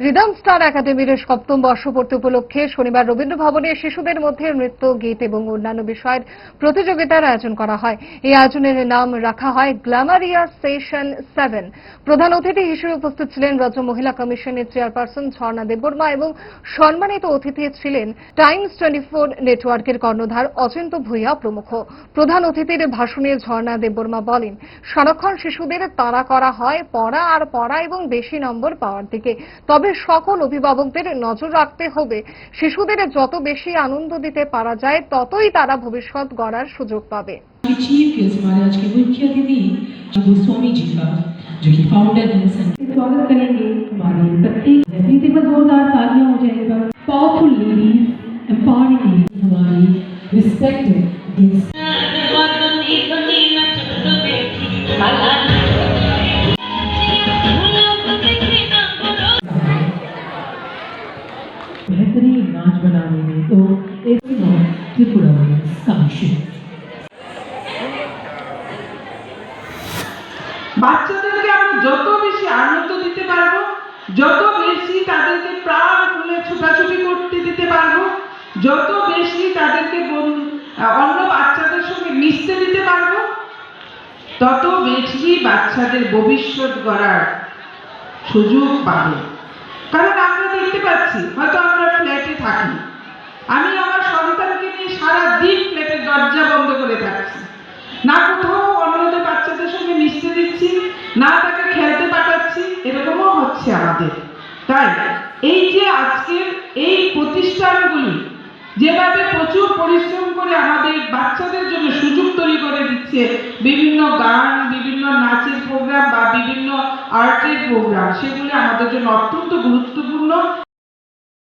Rhythm star একাডেমির সপ্তম বর্ষপূর্তি উপলক্ষে শনিবার রবীন্দ্র ভবনে শিশুদের মধ্যে নৃত্য, গীত এবং অন্যান্য বিষয়ের প্রতিযোগিতার আয়োজন করা হয়। এই আয়োজনের নাম রাখা হয় গ্ল্যামারিয়া সেশন সেভেন। প্রধান অতিথি হিসেবে উপস্থিত ছিলেন রাজ্য মহিলা কমিশনের চেয়ারপারসন ঝর্ণা দেববর্মা এবং সম্মানিত অতিথি ছিলেন টাইমস টোয়েন্টি ফোর নেটওয়ার্কের কর্ণধার অচিন্ত ভূঁইয়া প্রমুখ। প্রধান অতিথির ভাষণে ঝর্ণা দেববর্মা বলেন, সারাক্ষণ শিশুদের তাড়া করা হয়, পড়া আর পড়া এবং বেশি নম্বর পাওয়ার দিকে। তবে সকল অভিভাবকদের নজর রাখতে হবে শিশুদের যত বেশি আনন্দ দিতে পারা যায় ততই তারা ভবিষ্যৎ গড়ার সুযোগ পাবে की चीफ गेस्ट हमारे आज के मुख्य अतिथि श्री गोस्वामी जी का जो कि फाउंडर हैं संगठन स्वागत करेंगे हमारे प्रत्येक नीति पर जोरदार तालियां हो जाएगा पावरफुल लेडीज एम्पावरिंग लेडीज हमारी रिस्पेक्टेड बेहतरीन नाच बनाने में तो एक त्रिपुरा काशी বাচ্চাদেরকে আমরা যত বেশি আনন্দ দিতে পারবো যত বেশি তাদেরকে প্রাণ খুলে ছোটাছুটি করতে দিতে পারবো যত বেশি তাদেরকে বন- আহ, অন্য বাচ্চাদের সঙ্গে মিশতে দিতে পারবো তত বেশি বাচ্চাদের ভবিষ্যৎ গড়ার সুযোগ পাবে কারণ আমরা দেখতে পাচ্ছি আমাদের তাই এই যে আজকের এই প্রতিষ্ঠানগুলি, যেভাবে প্রচুর পরিশ্রম করে আমাদের বাচ্চাদের জন্য সুযোগ তৈরি করে দিচ্ছে, বিভিন্ন গান, বিভিন্ন নাচের প্রোগ্রাম বা বিভিন্ন আর্টের প্রোগ্রাম সেগুলি আমাদের জন্য অত্যন্ত গুরুত্বপূর্ণ।